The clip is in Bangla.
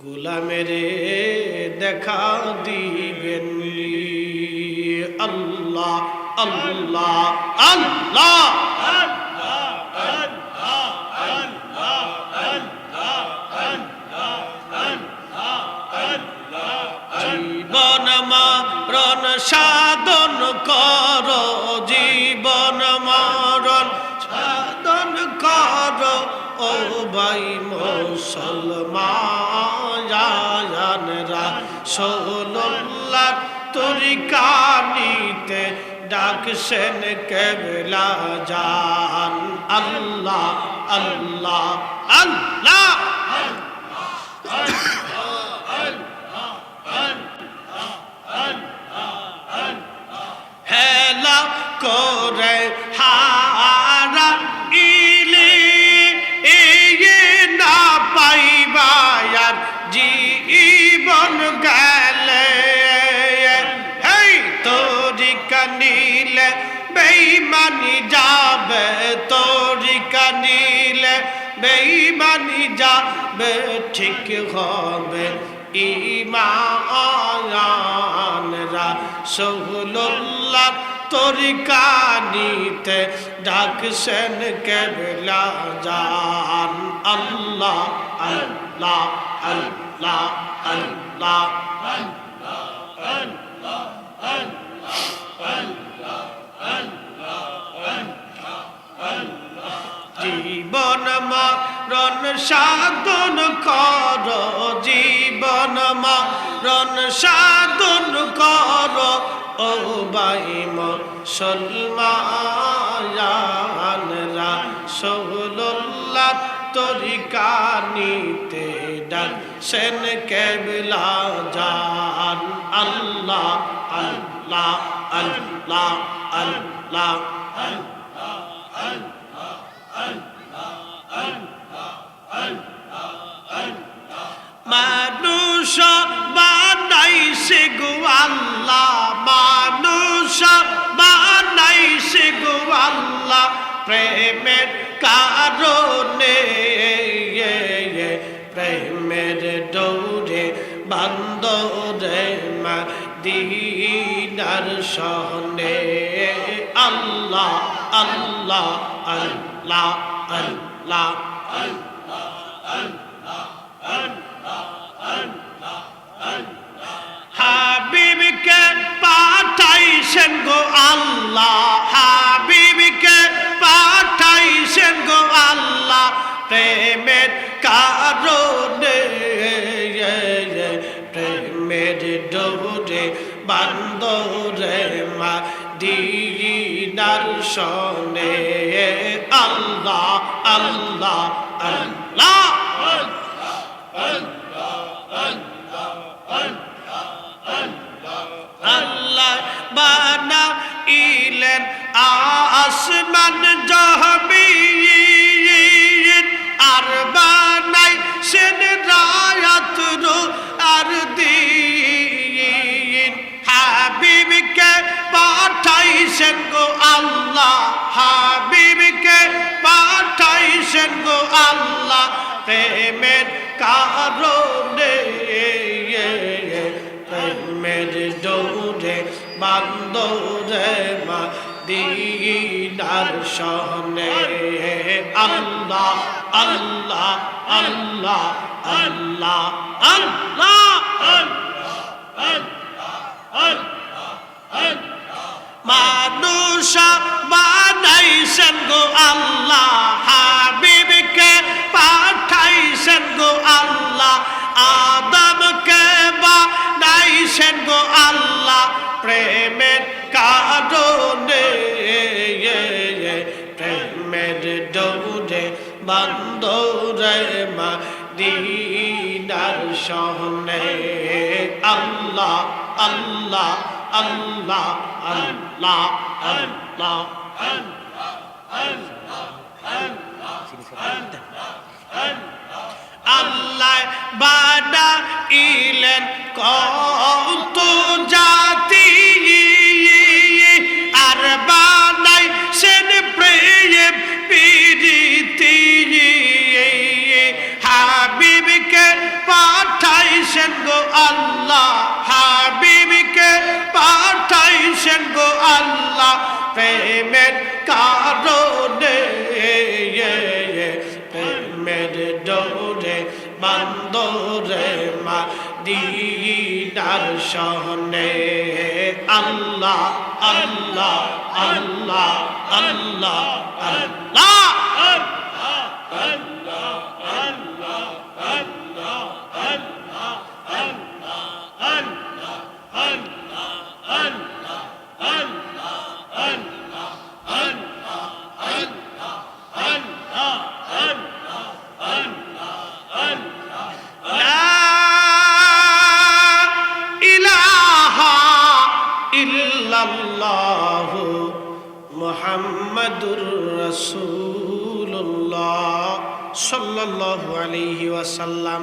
গোলামেরে দেখা দিবেন আল্লাহ আল্লাহ আল্লাহ। জীবন মরণ সাধন ও ভাই মুসলমানরা সোল্লাহ তরিকানিতে ডাকছেন কেবলা জান আল্লাহ আল্লাহ আল্লাহ বেইমানি যাবে তোরি কানিলে বেইমানি যাবে ঠিক হবে ইমানরা সহুল্লাহ তরিকানিতে ডাকছেন কেবলা জান আল্লাহ আল্লাহ আল্লাহ আল্লাহ জীবন মরণ, সাধন কর জীবন মরণ, সাধন কর। ও বাই মুসলমানরা সহুল্লাহ তরিকানিতে ডাক সেন কেবলা জান। আল্লাহ আল্লাহ আল্লাহ আল্লাহ। মানুষ বানাইছে গো আল্লাহ, মানুষ বানাইছে গো আল্লাহ, প্রেমের কারণে, প্রেমের দৌড়ে বান্দরে মা দিনার সহনে আল্লাহ আল্লাহ আল্লাহ আল্লাহ। হাবিবকে পাঠাইছেন গো আল্লাহ, হাবিবকে পাঠাইছেন গো আল্লাহ। প্রেমের কারণে, প্রেমের ডোরে বান্দরে মা দিনার সনে। আল্লাহ আল্লাহ আল্লাহ আল্লাহ বানা ইলেন গো আল্লাহ আল্লাহ প্রেমের কারণে, প্রেমের দৌড়ে বান্দরে মা দিনার সহনে আল্লাহ আল্লাহ আল্লাহ আল্লাহ আল্লাহ। মানুষ প্রেমের দৌড়ে বান্দরে মা দিনার সহনে আল্লাহ আল্লাহ আল্লাহ আল্লাহ আল্লাহ। আল্লাহ বানা ইলেন কত জাতি। প্রেম হাবিবকে পাঠাইছেন গো আল্লাহ, হাবিবকে পাঠাইছেন গো আল্লাহ। প্রেমের কারণে, প্রেমের ডোরে বান্দরে মা দিনার সহনে। আল্লাহ আল্লাহ আল্লাহ। আল্লাহ আল্লাহ। মুহাম্মাদুর রসুল্লাহ সাল্লাহ আলহি ওয়াসাল্লাম।